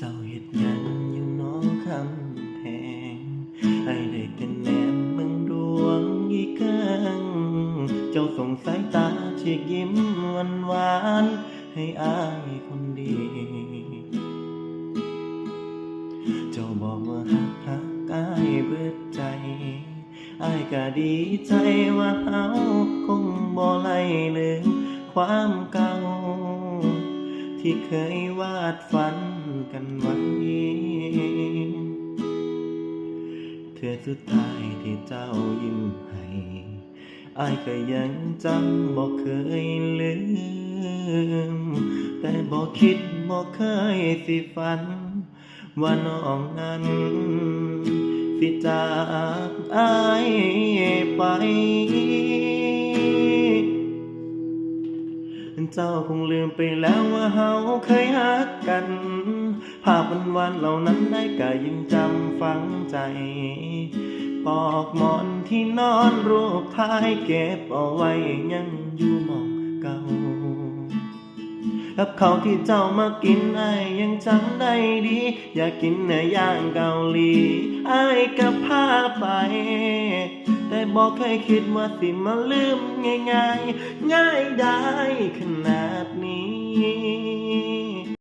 เจ้าเห็ดยันอยู่น้อคำแพงไอเด็เป็นแนมมึงดวงอีกครั้งเจ้าส่งสายตาฉีกยิ้มวันหวานให้อายคนดี เจ้าบอกว่าหักหักอายเบื่อใจอายก็ดีใจว่าเฮาคงบ่ไล่ลืมความก่า ที่เคยวาดฝันกันไว้เธอสุดท้ายที่เจ้ายิ้มให้อายก็ยังจำบอกเคยลืม แต่บอกคิดบอกเคยสิฝัน ว่าน้องนั้น สิจากอายไป เจ้าคงลืมไปแล้วว่าเฮาเคยฮักกัน ภาพวันวันเหล่านั้นได้ก็ยังจำฝังใจ ปอกหมอนที่นอนรูปท้ายเก็บเอาไว้ยังอยู่มองเก่ากับเขาที่เจ้ามากินไอ้ยังจำได้ดี อยากกินเนื้อย่างเกาหลีไอ้ายก็พาไป บอกเคยคิดว่าสิมาลืมง่าย ๆ ง่ายได้ขนาดนี้